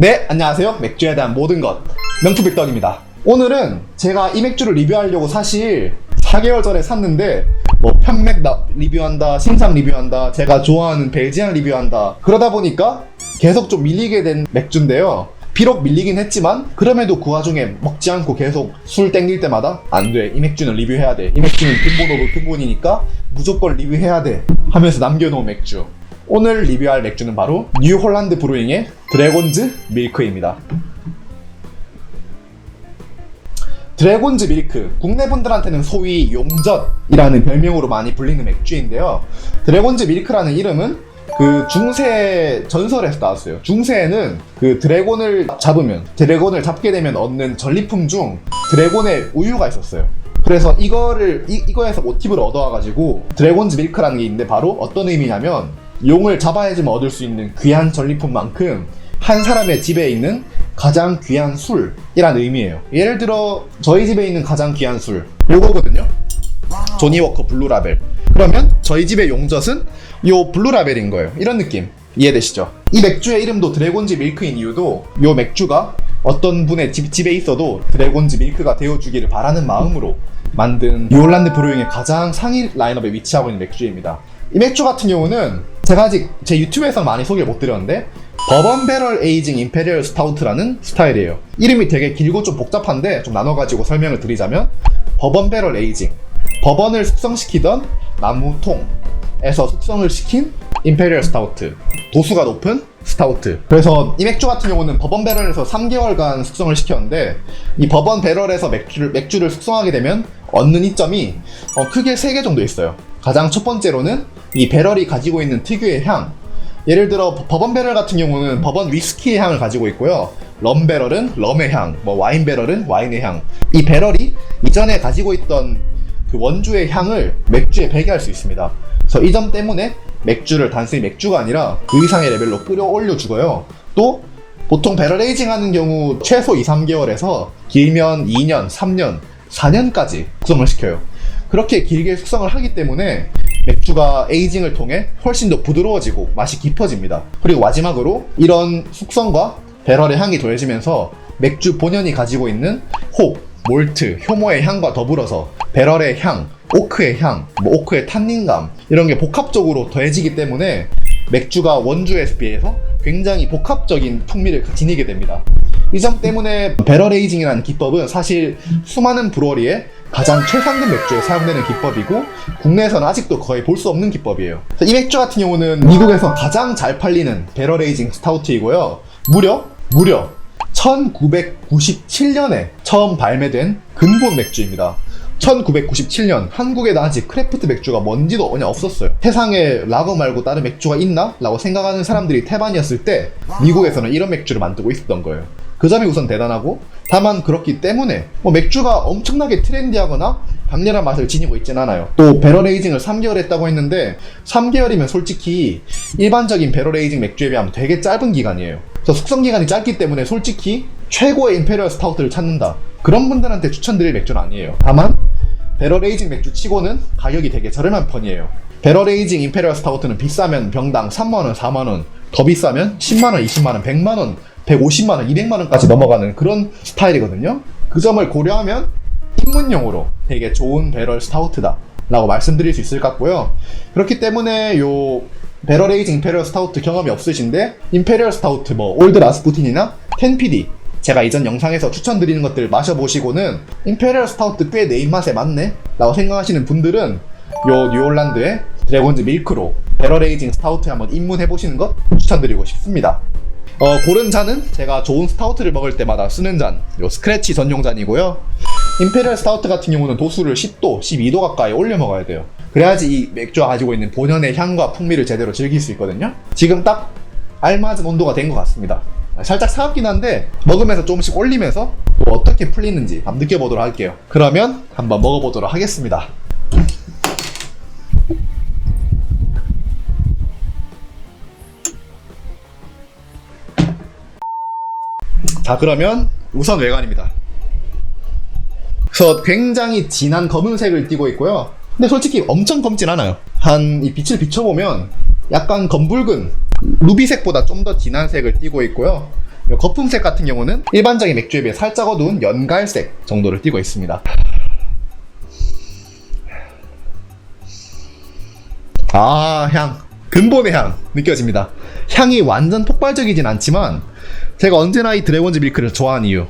네, 안녕하세요. 맥주에 대한 모든 것. 명투백덕입니다. 오늘은 제가 이 맥주를 리뷰하려고 사실 4개월 전에 샀는데 뭐 편맥 나- 리뷰한다, 신상 리뷰한다, 제가 좋아하는 벨지안 리뷰한다. 그러다 보니까 계속 좀 밀리게 된 맥주인데요. 비록 밀리긴 했지만 그럼에도 그 와중에 먹지 않고 계속 술 땡길 때마다 안 돼. 이 맥주는 리뷰해야 돼. 이 맥주는 근본 오브 근본이니까 무조건 리뷰해야 돼. 하면서 남겨놓은 맥주. 오늘 리뷰할 맥주는 바로 뉴 홀란드 브루잉의 드래곤즈 밀크입니다. 드래곤즈 밀크 국내 분들한테는 소위 용젓이라는 별명으로 많이 불리는 맥주인데요. 드래곤즈 밀크라는 이름은 그 중세 전설에서 나왔어요. 중세에는 그 드래곤을 잡으면 드래곤을 잡게 되면 얻는 전리품 중 드래곤의 우유가 있었어요. 그래서 이거를 이, 이거에서 모티브를 얻어와가지고 드래곤즈 밀크라는 게 있는데 바로 어떤 의미냐면 용을 잡아야지만 얻을 수 있는 귀한 전리품만큼 한 사람의 집에 있는 가장 귀한 술이라는 의미예요. 예를 들어 저희 집에 있는 가장 귀한 술 요거거든요. 조니워커 블루라벨. 그러면 저희 집의 용젓은 요 블루라벨인 거예요. 이런 느낌. 이해되시죠? 이 맥주의 이름도 드래곤즈 밀크인 이유도 요 맥주가 어떤 분의 집, 집에 있어도 드래곤즈 밀크가 되어주기를 바라는 마음으로 만든 뉴올란드 브루잉의 가장 상위 라인업에 위치하고 있는 맥주입니다. 이 맥주 같은 경우는 제가 아직 제 유튜브에서 많이 소개를 못 드렸는데 버번 배럴 에이징 임페리얼 스타우트라는 스타일이에요. 이름이 되게 길고 좀 복잡한데 좀 나눠가지고 설명을 드리자면 버번 배럴 에이징. 버번을 숙성시키던 나무통에서 숙성을 시킨 임페리얼 스타우트. 도수가 높은 스타우트. 그래서 이 맥주 같은 경우는 버번 배럴에서 3개월간 숙성을 시켰는데 이 버번 배럴에서 맥주를, 맥주를 숙성하게 되면 얻는 이점이 어, 크게 3개 정도 있어요. 가장 첫 번째로는 이 배럴이 가지고 있는 특유의 향 예를 들어 버- 버번 배럴 같은 경우는 버번 위스키의 향을 가지고 있고요. 럼 배럴은 럼의 향, 뭐 와인 배럴은 와인의 향. 이 배럴이 이전에 가지고 있던 그 원주의 향을 맥주에 배게할 수 있습니다. 그래서 이 점 때문에 맥주를 단순히 맥주가 아니라 그 이상의 레벨로 끌어올려 주고요. 또 보통 배럴 에이징 하는 경우 최소 2, 3개월에서 길면 2년, 3년, 4년까지 숙성을 시켜요. 그렇게 길게 숙성을 하기 때문에 맥주가 에이징을 통해 훨씬 더 부드러워지고 맛이 깊어집니다. 그리고 마지막으로 이런 숙성과 배럴의 향이 더해지면서 맥주 본연이 가지고 있는 홉, 몰트, 효모의 향과 더불어서 배럴의 향, 오크의 향, 뭐 오크의 탄닌감 이런 게 복합적으로 더해지기 때문에 맥주가 원주에 비해서 굉장히 복합적인 풍미를 지니게 됩니다. 이 점 때문에 배럴 에이징이라는 기법은 사실 수많은 브루어리에 가장 최상급 맥주에 사용되는 기법이고 국내에서는 아직도 거의 볼 수 없는 기법이에요. 이 맥주 같은 경우는 미국에서 가장 잘 팔리는 배럴 에이징 스타우트이고요. 무려 무려 1997년에 처음 발매된 근본 맥주입니다. 1997년 한국에는 아직 크래프트 맥주가 뭔지도 그냥 없었어요. 세상에 라거 말고 다른 맥주가 있나? 라고 생각하는 사람들이 태반이었을 때 미국에서는 이런 맥주를 만들고 있었던 거예요. 그 점이 우선 대단하고 다만 그렇기 때문에 뭐 맥주가 엄청나게 트렌디하거나 강렬한 맛을 지니고 있진 않아요. 또 배럴 에이징을 3개월 했다고 했는데 3개월이면 솔직히 일반적인 배럴 에이징 맥주에 비하면 되게 짧은 기간이에요. 그래서 숙성 기간이 짧기 때문에 솔직히 최고의 임페리얼 스타우트를 찾는다. 그런 분들한테 추천드릴 맥주는 아니에요. 다만 배럴 에이징 맥주 치고는 가격이 되게 저렴한 편이에요. 배럴 에이징 임페리얼 스타우트는 비싸면 병당 3만원, 4만원, 더 비싸면 10만원, 20만원, 100만원, 150만 원, 200만 원까지 넘어가는 그런 스타일이거든요. 그 점을 고려하면 입문용으로 되게 좋은 배럴 스타우트다. 라고 말씀드릴 수 있을 것 같고요. 그렇기 때문에 요 배럴 에이징 임페리얼 스타우트 경험이 없으신데 임페리얼 스타우트 뭐 올드 라스푸틴이나 10PD 제가 이전 영상에서 추천드리는 것들 마셔보시고는 임페리얼 스타우트 꽤 내 입맛에 맞네? 라고 생각하시는 분들은 요 뉴올란드의 드래곤즈 밀크로 배럴 에이징 스타우트에 한번 입문해보시는 것 추천드리고 싶습니다. 어, 고른 잔은 제가 좋은 스타우트를 먹을 때마다 쓰는 잔, 요 스크래치 전용 잔이고요. 임페리얼 스타우트 같은 경우는 도수를 10도, 12도 가까이 올려 먹어야 돼요. 그래야지 이 맥주가 가지고 있는 본연의 향과 풍미를 제대로 즐길 수 있거든요. 지금 딱 알맞은 온도가 된 것 같습니다. 살짝 차갑긴 한데 먹으면서 조금씩 올리면서 또 어떻게 풀리는지 한번 느껴보도록 할게요. 그러면 한번 먹어보도록 하겠습니다. 자 그러면 우선 외관입니다. 그래서 굉장히 진한 검은색을 띠고 있고요. 근데 솔직히 엄청 검진 않아요. 한 이 빛을 비춰보면 약간 검붉은 루비색보다 좀 더 진한 색을 띠고 있고요. 요 거품색 같은 경우는 일반적인 맥주에 비해 살짝 어두운 연갈색 정도를 띠고 있습니다. 아, 향. 근본의 향 느껴집니다. 향이 완전 폭발적이진 않지만 제가 언제나 이 드래곤즈 밀크를 좋아하는 이유.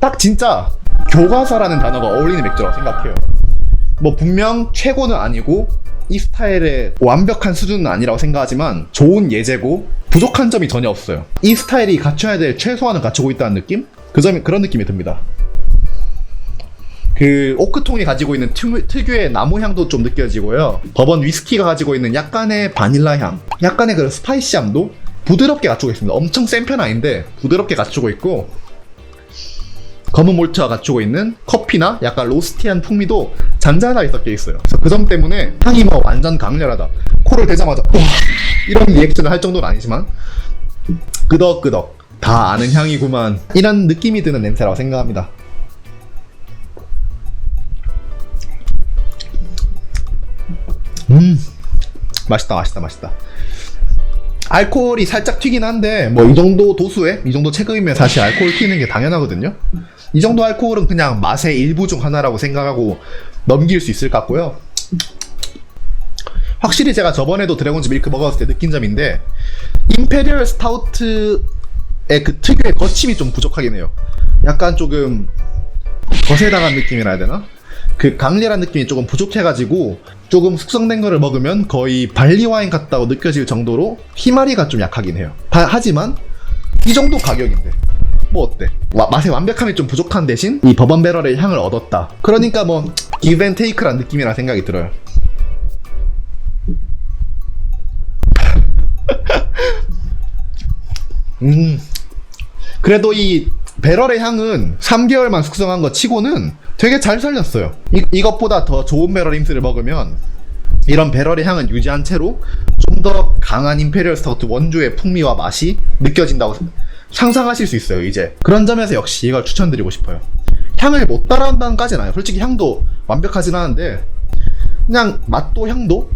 딱 진짜 교과서라는 단어가 어울리는 맥주라고 생각해요. 뭐 분명 최고는 아니고 이 스타일의 완벽한 수준은 아니라고 생각하지만 좋은 예제고 부족한 점이 전혀 없어요. 이 스타일이 갖춰야 될 최소한은 갖추고 있다는 느낌? 그 점이 그런 느낌이 듭니다. 그 오크통이 가지고 있는 특, 특유의 나무 향도 좀 느껴지고요. 버번 위스키가 가지고 있는 약간의 바닐라 향, 약간의 그 스파이시함도 부드럽게 갖추고 있습니다. 엄청 센 편 아닌데 부드럽게 갖추고 있고 검은 몰트가 갖추고 있는 커피나 약간 로스티한 풍미도 잔잔하게 섞여 있어요. 그래서 그점 때문에 향이 뭐 완전 강렬하다. 코를 대자마자 와 이런 리액션을 할 정도는 아니지만 끄덕끄덕 다 아는 향이구만 이런 느낌이 드는 냄새라고 생각합니다. 음 맛있다 맛있다 맛있다. 알코올이 살짝 튀긴 한데 뭐 이 정도 도수에 이 정도 체급이면 사실 알코올 튀는 게 당연하거든요. 이 정도 알코올은 그냥 맛의 일부 중 하나라고 생각하고 넘길 수 있을 것 같고요. 확실히 제가 저번에도 드래곤즈 밀크 먹었을 때 느낀 점인데 임페리얼 스타우트의 그 특유의 거침이 좀 부족하긴 해요. 약간 조금 거세당한 느낌이라 해야 되나? 그 강렬한 느낌이 조금 부족해가지고 조금 숙성된 거를 먹으면 거의 발리 와인 같다고 느껴질 정도로 희마리가 좀 약하긴 해요. 다- 하지만 이 정도 가격인데 뭐 어때? 와, 맛의 완벽함이 좀 부족한 대신 이 버번 배럴의 향을 얻었다. 그러니까 뭐 기브 앤 테이크란 느낌이라 생각이 들어요. 음. 그래도 이 배럴의 향은 3개월만 숙성한 거 치고는 되게 잘 살렸어요. 이, 이것보다 더 좋은 배럴 임스를 먹으면 이런 배럴의 향은 유지한 채로 좀 더 강한 임페리얼 스타우트 원주의 풍미와 맛이 느껴진다고 상상하실 수 있어요, 이제. 그런 점에서 역시 이걸 추천드리고 싶어요. 향을 못 따라한다는까지는 아니에요. 솔직히 향도 완벽하진 않은데, 그냥 맛도 향도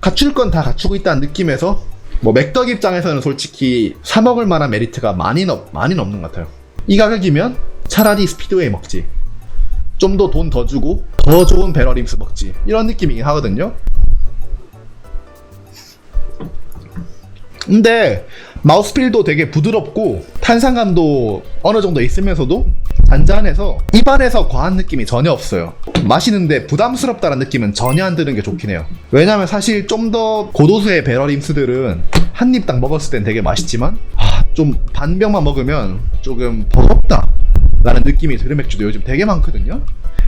갖출 건 다 갖추고 있다는 느낌에서 뭐 맥덕 입장에서는 솔직히 사 먹을 만한 메리트가 많이 없 많이 없는 것 같아요. 이 가격이면 차라리 스피드웨이 먹지. 좀 더 돈 더 주고 더 좋은 임스 먹지. 이런 느낌이긴 하거든요. 근데 마우스필도 되게 부드럽고 탄산감도 어느 정도 있으면서도 잔잔해서 입안에서 과한 느낌이 전혀 없어요. 마시는데 부담스럽다는 느낌은 전혀 안 드는 게 좋긴 해요. 왜냐면 사실 좀 더 고도수의 배럴 임스들은 한 입 딱 먹었을 땐 되게 맛있지만 아, 좀 반병만 먹으면 조금 버겁다 라는 느낌이 드는 맥주도 요즘 되게 많거든요.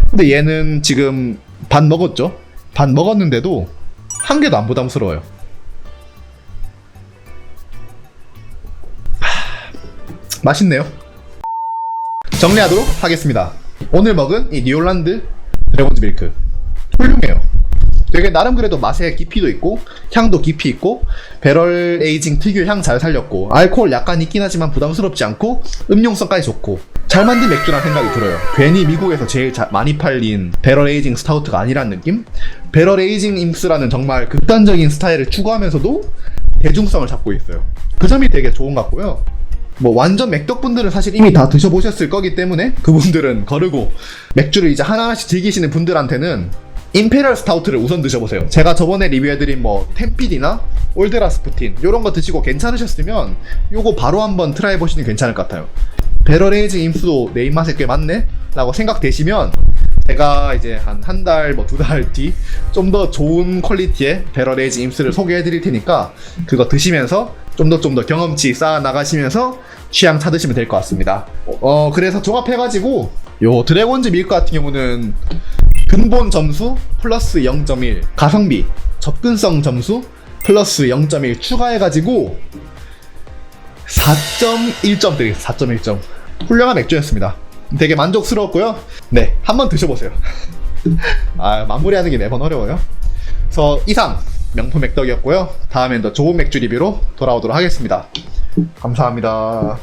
근데 얘는 지금 반 먹었죠? 반 먹었는데도 한 개도 안 부담스러워요. 맛있네요. 정리하도록 하겠습니다. 오늘 먹은 이 뉴올란드 드래곤즈 밀크 훌륭해요. 되게 나름 그래도 맛의 깊이도 있고 향도 깊이 있고 배럴 에이징 특유의 향잘 살렸고 알코올 약간 있긴 하지만 부담스럽지 않고 음용성까지 좋고 잘 만든 맥주라는 생각이 들어요. 괜히 미국에서 제일 자- 많이 팔린 배럴 에이징 스타우트가 아니라는 느낌? 배럴 에이징 임스라는 정말 극단적인 스타일을 추구하면서도 대중성을 잡고 있어요. 그 점이 되게 좋은 것 같고요. 뭐 완전 맥덕 분들은 사실 이미 다 드셔보셨을 거기 때문에 그분들은 거르고 맥주를 이제 하나하나씩 즐기시는 분들한테는 임페리얼 스타우트를 우선 드셔보세요. 제가 저번에 리뷰해드린 뭐 템피디나 올드라스푸틴 이런 거 드시고 괜찮으셨으면 요거 바로 한번 트라이 해보시는 게 괜찮을 것 같아요. 배럴 에이징 임수도 내 입맛에 꽤 맞네? 라고 생각되시면 제가 이제 한 한 달, 뭐 두 달 뒤 좀 더 좋은 퀄리티의 배럴 에이징 임스를 소개해 드릴 테니까 그거 드시면서 좀 더 좀 더 경험치 쌓아 나가시면서 취향 찾으시면 될 것 같습니다. 어, 그래서 종합해가지고 요 드래곤즈 밀크 같은 경우는 근본 점수 플러스 0.1 가성비 접근성 점수 플러스 0.1 추가해가지고 4.1점 드리겠습니다. 4.1점 훌륭한 맥주였습니다. 되게 만족스러웠고요. 네, 한번 드셔보세요. 아, 마무리하는 게 매번 어려워요. 그래서 이상 명품 맥덕이었고요. 다음엔 더 좋은 맥주 리뷰로 돌아오도록 하겠습니다. 감사합니다.